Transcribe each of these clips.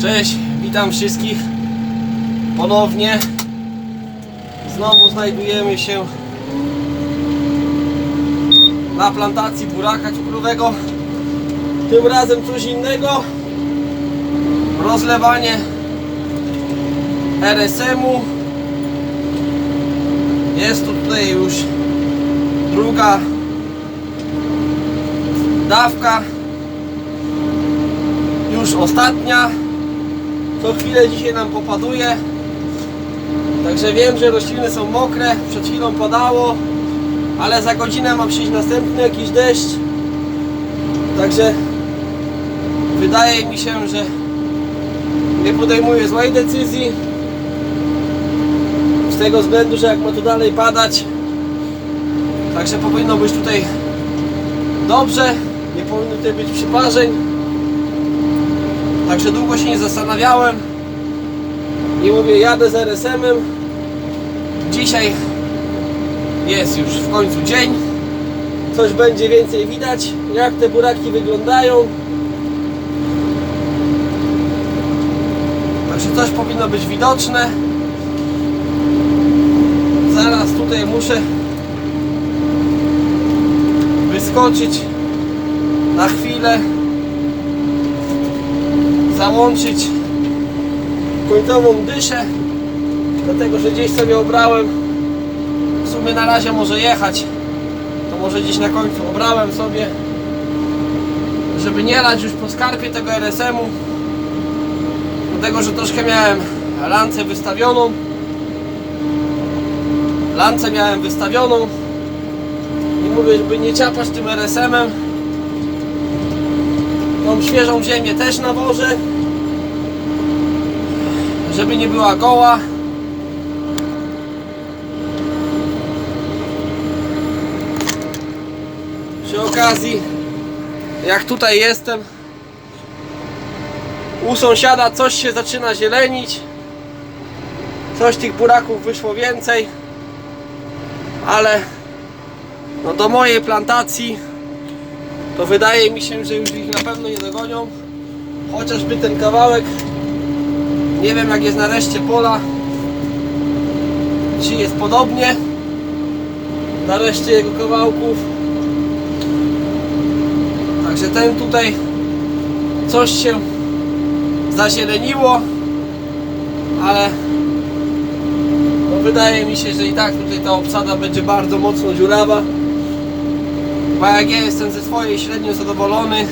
Cześć, witam wszystkich ponownie. Znowu znajdujemy się na plantacji buraka cukrowego. Tym razem coś innego. Rozlewanie RSM-u. Jest tu tutaj już druga dawka. Już ostatnia. Co chwilę dzisiaj nam popaduje. Także wiem, że rośliny są mokre. Przed chwilą padało. Ale za godzinę ma przyjść następny jakiś deszcz. Także wydaje mi się, że nie podejmuję złej decyzji. Z tego względu, że jak ma tu dalej padać, także powinno być tutaj dobrze. Nie powinno tutaj być przyparzeń. Także długo się nie zastanawiałem. I mówię, jadę z RSM-em. Dzisiaj jest już w końcu dzień. Coś będzie więcej widać, jak te buraki wyglądają. Także coś powinno być widoczne. Zaraz tutaj muszę wyskoczyć na chwilę załączyć końcową dyszę dlatego, że gdzieś sobie obrałem. W sumie na razie może jechać. To może gdzieś na końcu obrałem sobie żeby nie lać już po skarpie tego RSM-u dlatego, że troszkę miałem lancę wystawioną. Lancę miałem wystawioną. I mówię, żeby nie ciapać tym RSM-em Tą świeżą ziemię też nawożę żeby nie była goła. Przy okazji jak tutaj jestem u sąsiada coś się zaczyna zielenić. Coś tych buraków wyszło więcej ale no do mojej plantacji to wydaje mi się, że już ich na pewno nie dogonią. Chociażby ten kawałek nie wiem jak jest na reszcie pola. Czy jest podobnie? Na reszcie jego kawałków. Także ten tutaj coś się zazieleniło ale no wydaje mi się, że i tak tutaj ta obsada będzie bardzo mocno dziurawa. Bo jak ja jestem ze swojej średnio zadowolony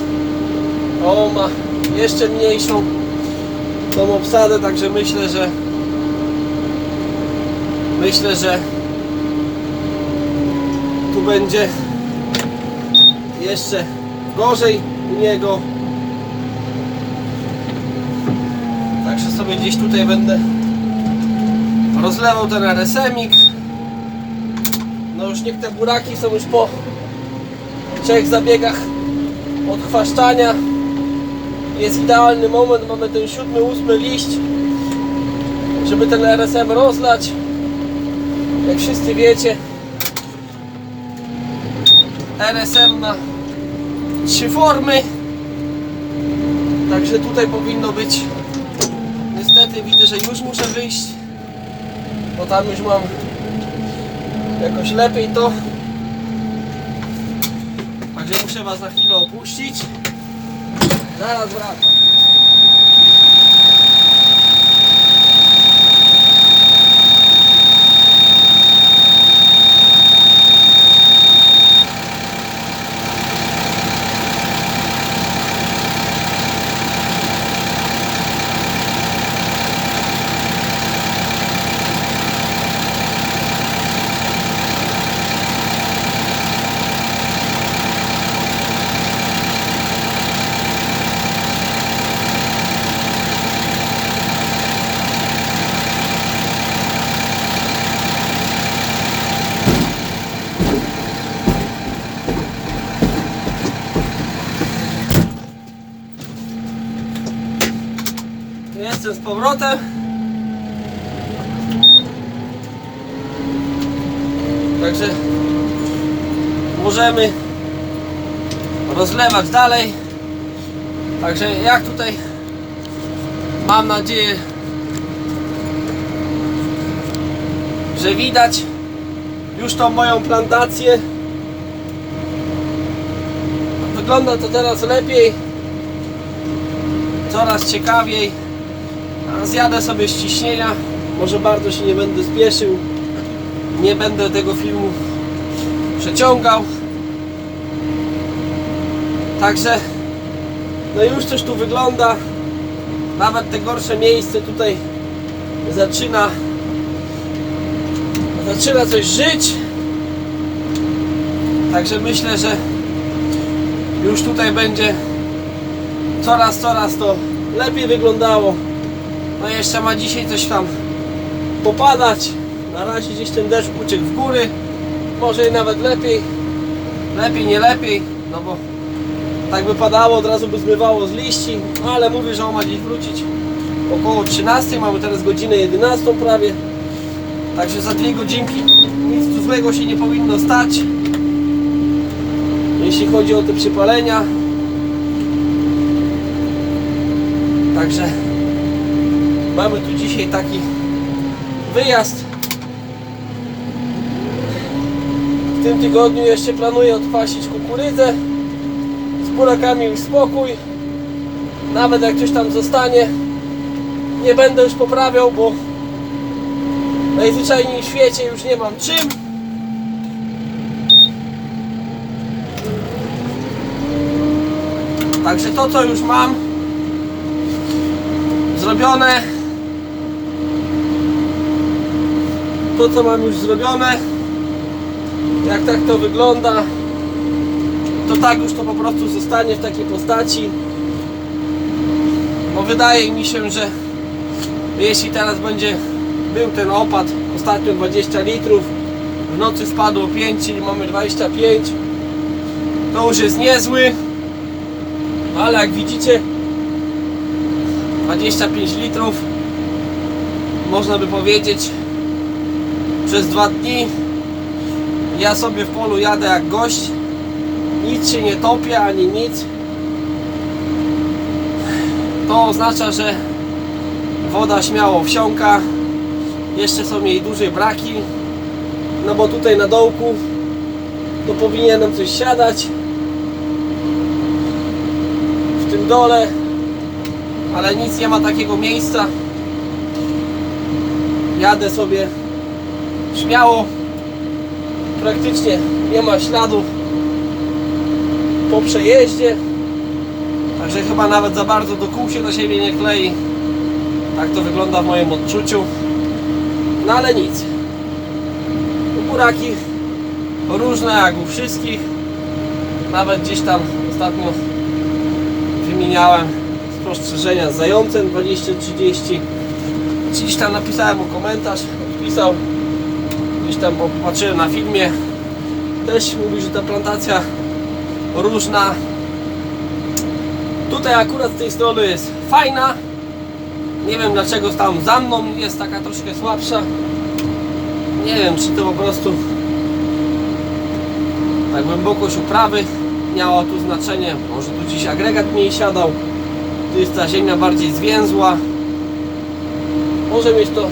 o ma jeszcze mniejszą tą obsadę, także myślę, że myślę, że tu będzie jeszcze gorzej u niego. Także sobie gdzieś tutaj będę rozlewał ten RSM-ik no już niech te buraki są już po trzech zabiegach odchwaszczania jest idealny moment, mamy ten siódmy, ósmy liść żeby ten RSM rozlać. Jak wszyscy wiecie RSM ma trzy formy także tutaj powinno być. Niestety widzę, że już muszę wyjść bo tam już mam jakoś lepiej to. Także muszę was na chwilę opuścić Zaraz wracam. Jestem Także możemy rozlewać dalej. Także jak tutaj Mam nadzieję, że widać już tą moją plantację. Wygląda to teraz lepiej, coraz ciekawiej. Zjadę sobie ściśnienia, może bardzo się nie będę spieszył, nie będę tego filmu przeciągał. Także, no już coś tu wygląda. Nawet te gorsze miejsce tutaj zaczyna zaczyna coś żyć. Także myślę, że już tutaj będzie coraz, coraz to lepiej wyglądało. No jeszcze ma dzisiaj coś tam popadać. Na razie gdzieś ten deszcz uciekł w góry. Może i nawet lepiej. Lepiej, nie lepiej. No bo tak by padało, od razu by zmywało z liści. No ale mówię, że on ma gdzieś wrócić około 13. Mamy teraz godzinę 11 prawie. Także za dwie godzinki nic tu złego się nie powinno stać. Jeśli chodzi o te przypalenia. Także mamy tu dzisiaj taki wyjazd. W tym tygodniu jeszcze planuję odpasić kukurydzę. Z burakami już spokój. Nawet jak coś tam zostanie, nie będę już poprawiał, bo najzwyczajniej w świecie już nie mam czym. Także to co już mam zrobione to co mam już zrobione jak tak to wygląda to tak już to po prostu zostanie w takiej postaci. Bo wydaje mi się, że jeśli teraz będzie był ten opad ostatnio 20 litrów w nocy wpadło 5 czyli mamy 25 to już jest niezły. Ale jak widzicie 25 litrów można by powiedzieć przez dwa dni ja sobie w polu jadę jak gość. Nic się nie topię ani nic. To oznacza, że woda śmiało wsiąka. Jeszcze są jej duże braki. No bo tutaj na dołku to powinienem coś siadać. W tym dole. Ale nic nie ma takiego miejsca. Jadę sobie śmiało. Praktycznie nie ma śladu po przejeździe. Także chyba nawet za bardzo do kół się do siebie nie klei. Tak to wygląda w moim odczuciu. No ale nic. Buraki różne jak u wszystkich. Nawet gdzieś tam ostatnio wymieniałem spostrzeżenia z zającem 20-30 gdzieś tam napisałem mu komentarz odpisał gdzieś tam popatrzyłem na filmie. Też mówi, że ta plantacja różna. Tutaj akurat z tej strony jest fajna. Nie wiem dlaczego tam za mną jest taka troszkę słabsza. Nie wiem czy to po prostu tak głębokość uprawy miało tu znaczenie. Może tu dziś agregat mniej siadał. Tu jest ta ziemia bardziej zwięzła. Może mieć to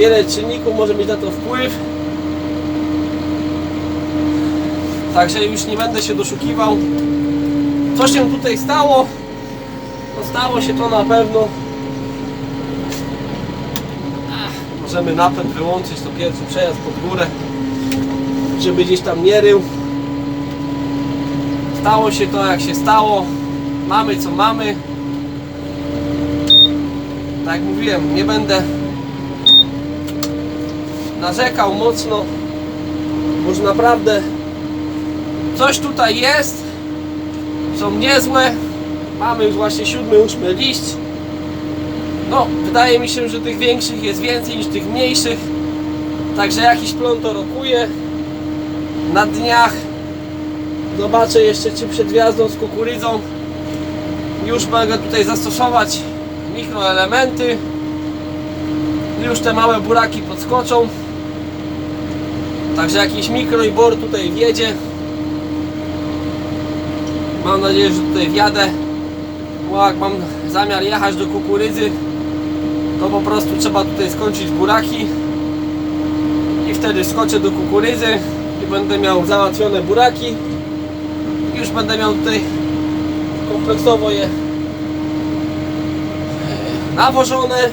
wiele czynników może mieć na to wpływ. Także już nie będę się doszukiwał. Co się tutaj stało? No stało się to na pewno. Możemy napęd wyłączyć to pierwszy przejazd pod górę żeby gdzieś tam nie rył. Stało się to jak się stało. Mamy co mamy. Tak jak mówiłem nie będę narzekał mocno. Może naprawdę coś tutaj jest są niezłe. Mamy już właśnie siódmy, ósmy liść. No wydaje mi się, że tych większych jest więcej niż tych mniejszych. Także jakiś plon to rokuje. Na dniach zobaczę jeszcze czy przed wjazdą z kukurydzą. Już mogę tutaj zastosować mikroelementy. Już te małe buraki podskoczą także jakiś mikro i bor tutaj wjedzie mam nadzieję, że tutaj wjadę bo jak mam zamiar jechać do kukurydzy, to po prostu trzeba tutaj skończyć buraki i wtedy skoczę do kukurydzy i będę miał załatwione buraki. Już będę miał tutaj kompleksowo je nawożone,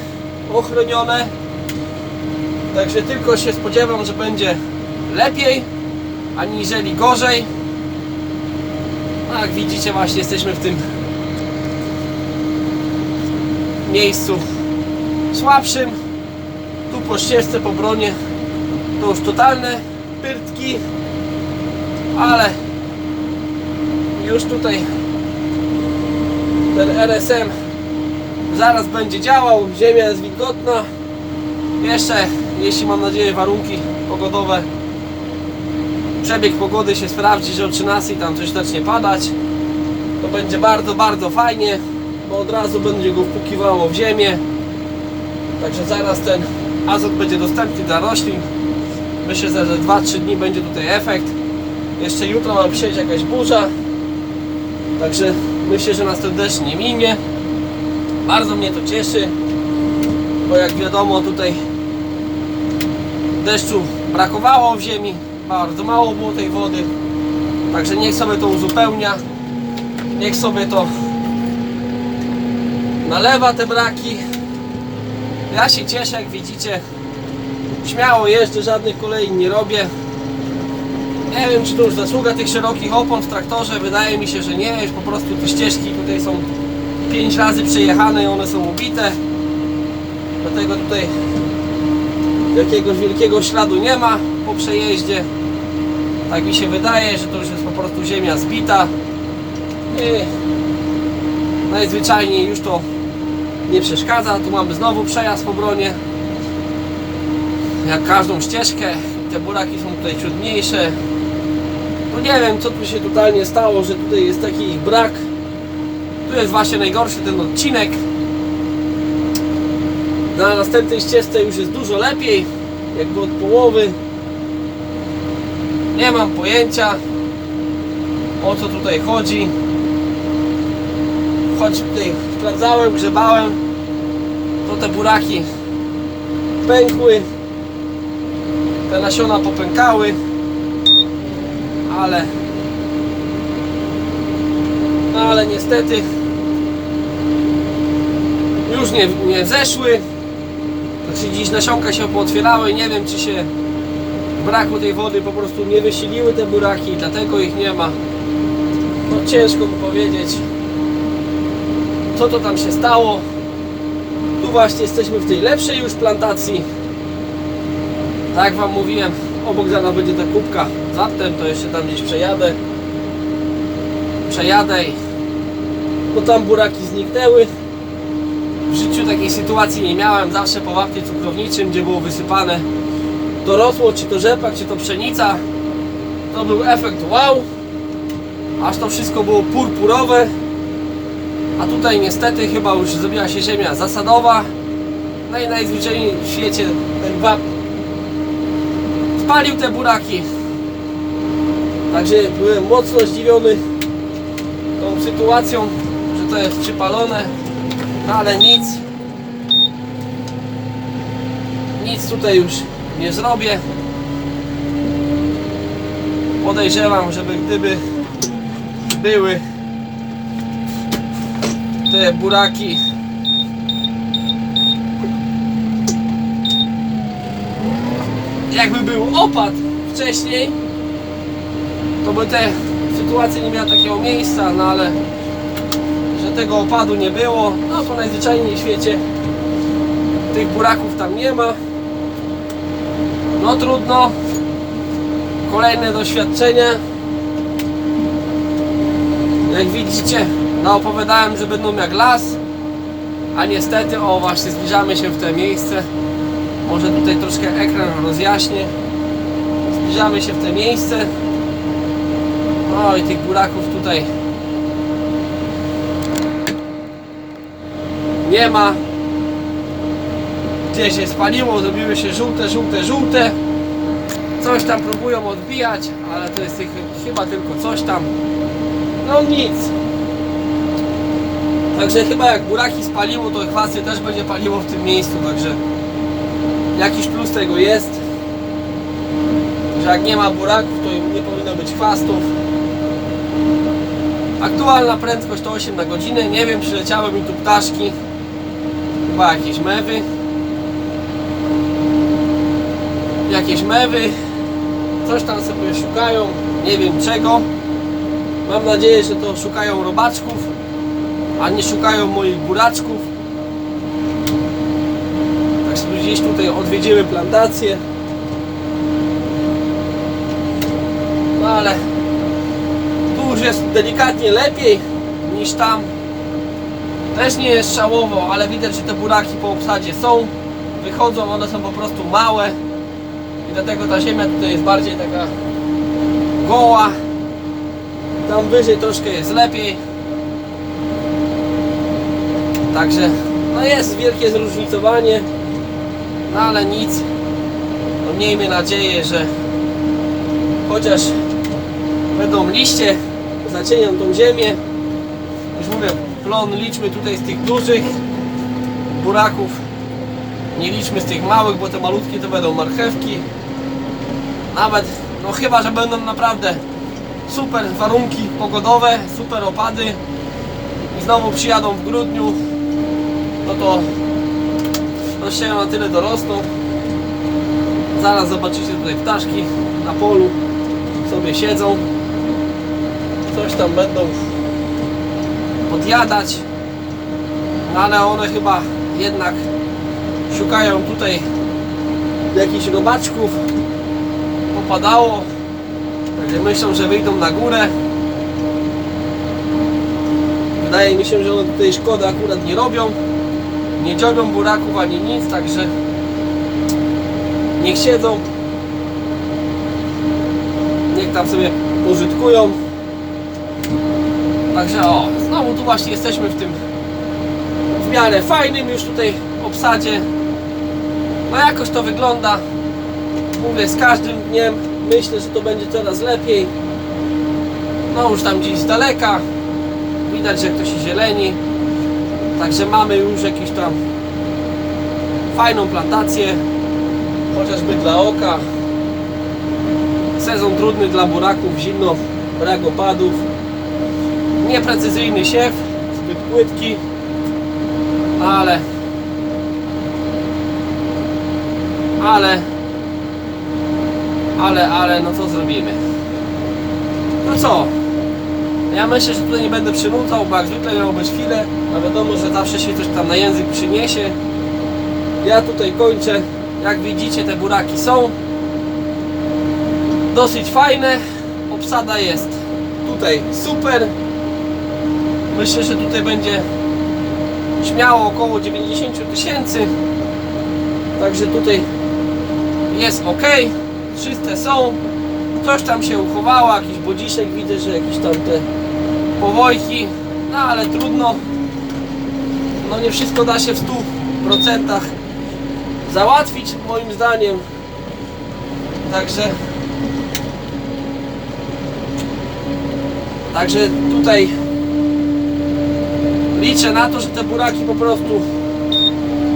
ochronione. Także tylko się spodziewam, że będzie lepiej, aniżeli gorzej. No jak widzicie właśnie jesteśmy w tym miejscu słabszym. Tu po ścieżce, po bronie to już totalne pyrtki, ale już tutaj ten RSM zaraz będzie działał, ziemia jest wilgotna. Jeszcze, jeśli mam nadzieję, warunki pogodowe, przebieg pogody się sprawdzi, że o 13 tam coś zacznie padać, to będzie bardzo, bardzo fajnie, bo od razu będzie go wpukiwało w ziemię. Także zaraz ten azot będzie dostępny dla roślin. Myślę, że za 2-3 dni będzie tutaj efekt. Jeszcze jutro ma przyjść jakaś burza. Także myślę, że nas ten deszcz nie minie. Bardzo mnie to cieszy, bo jak wiadomo tutaj deszczu brakowało w ziemi, bardzo mało było tej wody. Także niech sobie to uzupełnia, niech sobie to nalewa te braki. Ja się cieszę, jak widzicie. Śmiało jeżdżę, żadnych kolei nie robię. Nie wiem, czy to już zasługa tych szerokich opon w traktorze. Wydaje mi się, że nie. Już po prostu te ścieżki tutaj są 5 razy przejechane i one są ubite. Dlatego tutaj jakiegoś wielkiego śladu nie ma przejeździe. Tak mi się wydaje, że to już jest po prostu ziemia zbita. I najzwyczajniej już to nie przeszkadza. Tu mamy znowu przejazd po bronie. Jak każdą ścieżkę. Te buraki są tutaj ciut mniejsze. No nie wiem co tu się totalnie stało, że tutaj jest taki ich brak. Tu jest właśnie najgorszy ten odcinek. Na następnej ścieżce już jest dużo lepiej. Jakby od połowy. Nie mam pojęcia o co tutaj chodzi. Choć tutaj sprawdzałem, grzebałem, to te buraki pękły. Te nasiona popękały. Ale no ale niestety już nie, nie zeszły. Znaczy dziś nasionka się pootwierały. Nie wiem czy się braku tej wody po prostu nie wysiliły te buraki, dlatego ich nie ma. No ciężko mi powiedzieć co to tam się stało. Tu właśnie jesteśmy w tej lepszej już plantacji. Tak jak Wam mówiłem, obok za nas będzie ta kubka. Zatem to jeszcze tam gdzieś przejadę. Przejadę. Bo tam buraki zniknęły. W życiu takiej sytuacji nie miałem. Zawsze po wapnie cukrowniczym, gdzie było wysypane to rosło, czy to rzepak, czy to pszenica. To był efekt wow. Aż to wszystko było purpurowe. A tutaj niestety chyba już zrobiła się ziemia zasadowa. No i najzwyczajniej w świecie ten wap spalił te buraki. Także byłem mocno zdziwiony tą sytuacją, że to jest przypalone. Ale nic. Nic tutaj już nie zrobię. Podejrzewam, żeby gdyby były te buraki jakby był opad wcześniej to by te sytuacje nie miały takiego miejsca no ale że tego opadu nie było no po najzwyczajniej w świecie tych buraków tam nie ma no trudno. Kolejne doświadczenia jak widzicie naopowiadałem, że będą jak las. A niestety, o właśnie zbliżamy się w to miejsce. Może tutaj troszkę ekran rozjaśnię. Zbliżamy się w to miejsce. No i tych buraków tutaj nie ma gdzieś się spaliło, zrobiły się żółte, żółte, żółte coś tam próbują odbijać ale to jest tych, chyba tylko coś tam no nic Także chyba jak buraki spaliło, to chwasty też będzie paliło w tym miejscu, także jakiś plus tego jest. Że jak nie ma buraków, to nie powinno być chwastów. Aktualna prędkość to 8 na godzinę. Nie wiem, przyleciały mi tu ptaszki. Chyba jakieś mewy. Jakieś mewy. Coś tam sobie szukają. Nie wiem czego. Mam nadzieję, że to szukają robaczków, a nie szukają moich buraczków. Tak sobie gdzieś tutaj odwiedzimy plantację. No ale tu już jest delikatnie lepiej niż tam. Też nie jest szałowo, ale widać, że te buraki po obsadzie są. Wychodzą, one są po prostu małe. Dlatego ta ziemia tutaj jest bardziej taka goła. Tam wyżej troszkę jest lepiej. Także no jest wielkie zróżnicowanie. No ale nic. No miejmy nadzieję, że chociaż będą liście, zacienią tą ziemię. Już mówię, plon liczmy tutaj z tych dużych buraków. Nie liczmy z tych małych, bo te malutkie to będą marchewki. Nawet, no chyba, że będą naprawdę super warunki pogodowe, super opady i znowu przyjadą w grudniu, no to się na tyle dorosną. Zaraz zobaczycie tutaj ptaszki na polu sobie siedzą. Coś tam będą podjadać. No ale one chyba jednak szukają tutaj jakichś robaczków. Popadało. Także myślą, że wyjdą na górę. Wydaje mi się, że one tutaj szkody akurat nie robią. Nie dziobią buraków ani nic, także niech siedzą. Niech tam sobie pożytkują. Także o, znowu tu właśnie jesteśmy w tym w miarę fajnym już tutaj obsadzie. No jakoś to wygląda. Mówię, z każdym dniem myślę, że to będzie coraz lepiej. No już tam gdzieś z daleka widać, że ktoś się zieleni. Także mamy już jakąś tam fajną plantację, chociażby dla oka. Sezon trudny dla buraków, zimno, brak opadów. Nieprecyzyjny siew, zbyt płytki, ale ale ale, ale, no co zrobimy? No co? Ja myślę, że tutaj nie będę przynudzał, bo jak zwykle miało być chwilę, a wiadomo, że zawsze się coś tam na język przyniesie. Ja tutaj kończę. Jak widzicie, te buraki są dosyć fajne. Obsada jest tutaj super. Myślę, że tutaj będzie śmiało około 90 tysięcy. Także tutaj jest ok czyste są. Coś tam się uchowało, jakiś bodziszek, widzę, że jakieś tam te powojki, no ale trudno. No nie wszystko da się w 100% załatwić moim zdaniem. Także Także tutaj liczę na to, że te buraki po prostu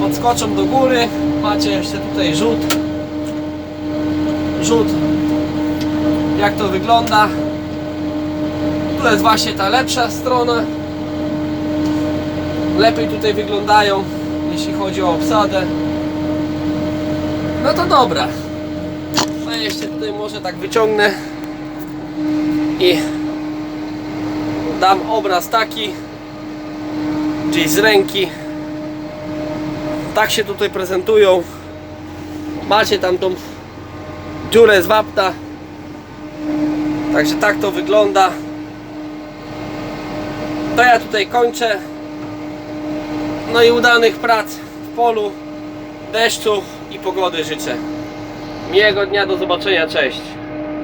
podskoczą do góry. Macie jeszcze tutaj rzut rzut jak to wygląda? Tu jest właśnie ta lepsza strona. Lepiej tutaj wyglądają jeśli chodzi o obsadę. No to dobra. No jeszcze tutaj może tak wyciągnę i dam obraz taki gdzieś z ręki. Tak się tutaj prezentują. Macie tam tą dziurę z wapna. Także tak to wygląda. To ja tutaj kończę. No i udanych prac w polu, deszczu i pogody życzę. Miłego dnia, do zobaczenia, cześć.